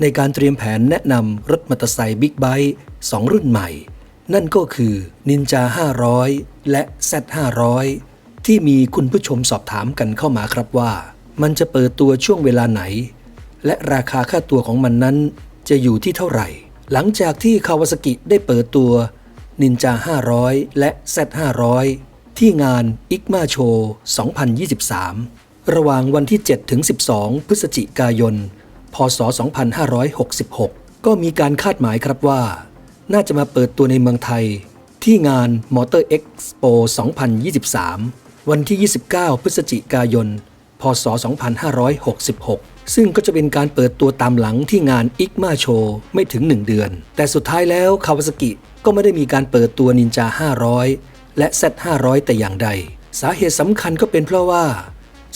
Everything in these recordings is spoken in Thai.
ในการเตรียมแผนแนะนำรถมอเตอร์ไซค์บิ๊กไบค์สองรุ่นใหม่ นั่นก็คือ Ninja 500 และ Z 500ที่มีคุณผู้ชมสอบถามกันเข้ามาครับว่า มันจะเปิดตัวช่วงเวลาไหน และราคาค่าตัวของมันนั้นจะอยู่ที่เท่าไหร่ หลังจากที่คาวาซากิได้เปิดตัว Ninja 500 และ Z 500ที่งาน IGMA Show 2023 ระหว่างวันที่ 7 ถึง 12 พฤศจิกายน พศ 2566 ก็มีการคาดหมายครับว่า น่าจะมาเปิดตัวในเมืองไทย ที่งาน Motor Expo 2023 วันที่ 29 พฤศจิกายน พศ 2566 ซึ่งก็จะเป็นการเปิดตัวตามหลังที่งาน IGMA Show ไม่ถึง 1 เดือน แต่สุดท้ายแล้วคาวาซากิก็ไม่ได้มีการเปิดตัว Ninja 500 และ Z 500แต่อย่างใด สาเหตุสำคัญก็เป็นเพราะว่า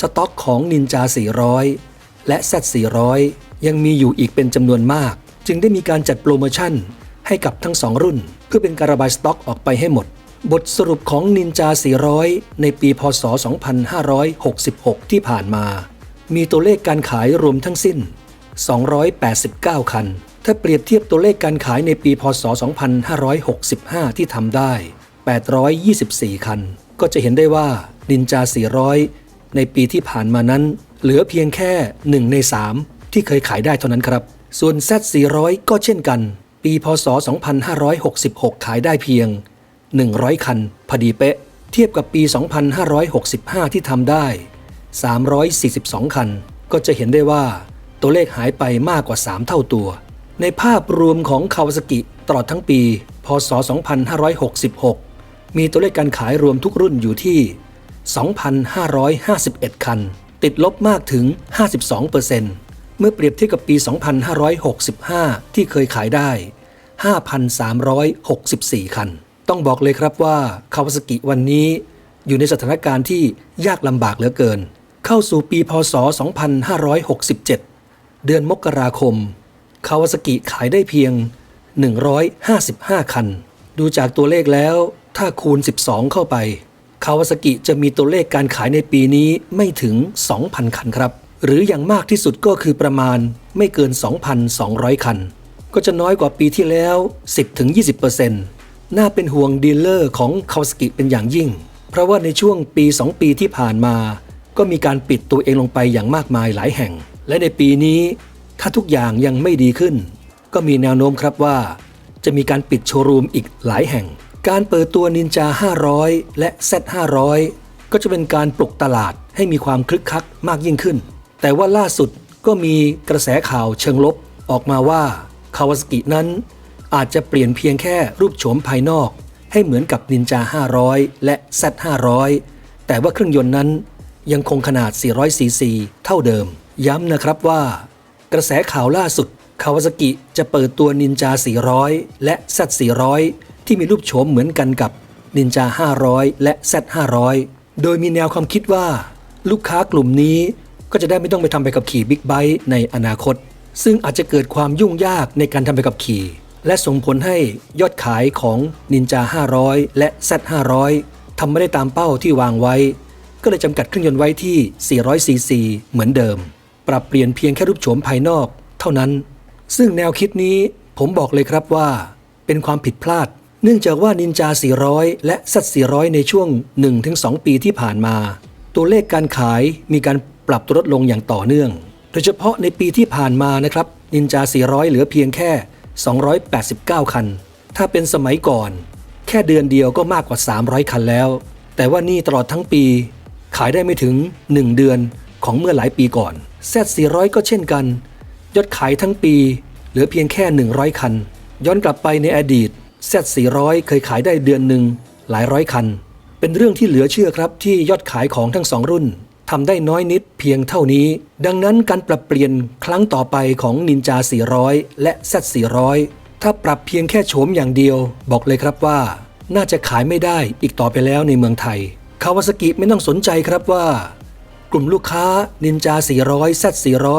สต็อกของ Ninja 400 และ Z 400 ยังมีอยู่อีกเป็นจำนวนมาก จึงได้มีการจัดโปรโมชั่น ให้กับทั้งสองรุ่น เพื่อเป็นการระบายสต็อกออกไปให้หมด บทสรุปของ Ninja 400 ในปีพศ 2566 ที่ผ่านมา มีตัวเลขการขายรวมทั้งสิ้น 289 คัน ถ้าเปรียบเทียบตัวเลขการขายในปีพศ 2565 ที่ทำได้ 824 คัน ก็จะเห็นได้ว่า Ninja 400 ในปีที่ผ่านมานั้น เหลือเพียงแค่ 1 ใน 3 ที่เคยขายได้เท่านั้นครับ ส่วน Z 400 ก็เช่นกัน ปีพศ 2566 ขายได้เพียง 100 คัน พอดีเป๊ะ เทียบกับปี 2565 ที่ทำได้ 342 คัน ก็จะเห็นได้ว่าตัวเลขหายไปมากกว่า 3 เท่าตัว ในภาพรวมของคาวาซากิตลอดทั้งปี พศ 2566 มีตัวเลขการขายรวมทุกรุ่นอยู่ที่ 2,551 คัน ติดลบมากถึง 52%เเมื่อเปรียบเทียบกับปี 2565 ที่เคยขายได้ 5,364 คัน ต้องบอกเลยครับว่าคาวาซากิวันนี้อยู่ในสถานการณ์ที่ยากลำบากเหลือเกิน เข้าสู่ปีพศ 2567 เดือนมกราคม คาวาซากิขายได้เพียง 155 คัน ดูจากตัวเลขแล้วถ้าคูณ 12 เข้าไป คาวาซากิจะมีตัวเลขการขายในปีนี้ไม่ถึง 2,000 คันครับ หรืออย่างมากที่สุดก็คือประมาณไม่เกิน 2,200 คัน ก็จะน้อยกว่าปีที่แล้ว 10-20%น่าเป็นห่วงดีลเลอร์ของคาวาซากิเป็นอย่างยิ่ง เพราะว่าในช่วงปี 2 ปีที่ผ่านมา ก็มีการปิดตัวเองลงไปอย่างมากมายหลายแห่ง และในปีนี้ ถ้าทุกอย่างยังไม่ดีขึ้น ก็มีแนวโน้มครับว่า จะมีการปิดโชว์รูมอีกหลายแห่ง การเปิดตัว Ninja 500 และ Z 500 ก็จะเป็นการปลุกตลาดให้มีความคลึกคักมากยิ่งขึ้น แต่ว่าล่าสุดก็มีกระแสข่าวเชิงลบออกมาว่าคาวาซากินั้น อาจจะเปลี่ยนเพียงแค่รูปโฉมภายนอก ให้เหมือนกับ Ninja 500 และ Z 500แต่ว่าเครื่องยนต์นั้นยังคงขนาด 400 ซีซี เท่าเดิม ย้ำนะครับว่า กระแสข่าวล่าสุดคาวาซากิจะเปิดตัว Ninja 400 และ Z 400ที่มีรูปโฉมเหมือนกันกับ Ninja 500 และ Z 500โดยมีแนวความคิดว่า ลูกค้ากลุ่มนี้ ก็จะได้ไม่ต้องไปทำไปกับขี่บิ๊กไบค์ในอนาคต ซึ่งอาจจะเกิดความยุ่งยากในการทำไปกับขี่ และส่งผลให้ยอดขายของ Ninja 500 และ Z 500 ทำไม่ได้ตามเป้าที่วางไว้ ก็เลยจำกัดเครื่องยนต์ไว้ที่ 400 ซีซี เหมือนเดิม ปรับเปลี่ยนเพียงแค่รูปโฉมภายนอก เท่านั้น ซึ่งแนวคิดนี้ผมบอกเลยครับว่า เป็นความผิดพลาด เนื่องจากว่า Ninja 400 และ Z 400 ในช่วง 1-2 ปีที่ผ่านมา ตัวเลขการขายมีการ ปรับตัวลดลงอย่างต่อเนื่อง โดยเฉพาะในปีที่ผ่านมานะครับ Ninja 400 เหลือเพียงแค่ 289 คัน ถ้าเป็นสมัยก่อน แค่เดือนเดียวก็มากกว่า 300 คันแล้ว แต่ว่านี่ตลอดทั้งปี ขายได้ไม่ถึง 1 เดือนของเมื่อหลายปีก่อน Z 400 ก็เช่นกัน ยอดขายทั้งปี เหลือเพียงแค่ 100 คัน ย้อนกลับไปในอดีต Z 400 เคยขายได้เดือนหนึ่งหลายร้อยคัน เป็นเรื่องที่เหลือเชื่อครับที่ยอดขายของทั้งสองรุ่นำได้น้อยนิดเพียงเท่านี้ ดังนั้นการปรับเปลี่ยนครั้งต่อไปของ Ninja 400 และ Z 400 ถ้าปรับเพียงแค่โฉมอย่างเดียว บอกเลยครับว่า น่าจะขายไม่ได้อีกต่อไปแล้วในเมืองไทย คาวาซากิไม่ต้องสนใจครับว่า กลุ่มลูกค้านินจา 400 Z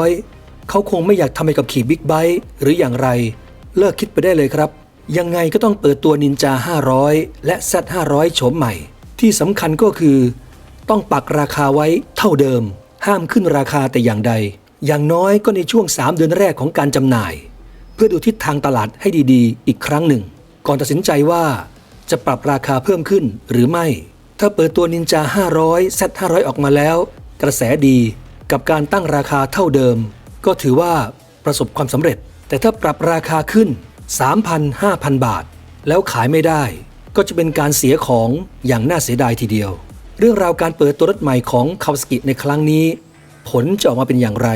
400 เขาคงไม่อยากทำให้กับขี่บิ๊กไบค์หรืออย่างไร เลิกคิดไปได้เลยครับ ยังไงก็ต้องเปิดตัวนินจา 500 และ Z 500 โฉมใหม่ ที่สำคัญก็คือ ต้องปักราคาไว้เท่าเดิม ห้ามขึ้นราคาแต่อย่างใด อย่างน้อยก็ในช่วง 3 เดือนแรกของการจำหน่าย เพื่อดูทิศทางตลาดให้ดีๆ อีกครั้งหนึ่ง ก่อนตัดสินใจว่า จะปรับราคาเพิ่มขึ้นหรือไม่ ถ้าเปิดตัวนินจา500 Z 500ออกมาแล้ว กระแสดีกับการตั้งราคาเท่าเดิม ก็ถือว่าประสบความสำเร็จ แต่ถ้าปรับราคาขึ้น 3,000 5,000 บาท แล้วขายไม่ได้ ก็จะเป็นการเสียของอย่างน่าเสียดายทีเดียว เรื่องราวการเปิดตัวรถใหม่ของคาวสกิในครั้งนี้ ผลจะออกมาเป็นอย่างไร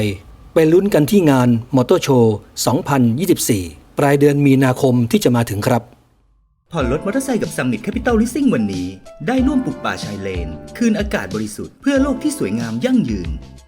ไปลุ้นกันที่งานมอเตอร์โชว์ 2024 ปลายเดือนมีนาคมที่จะมาถึงครับ ผ่อนรถมอเตอร์ไซค์กับ Summit Capital Leasing วันนี้ ได้ร่วมปลูกป่าชายเลน คืนอากาศบริสุทธิ์เพื่อโลกที่สวยงามยั่งยืน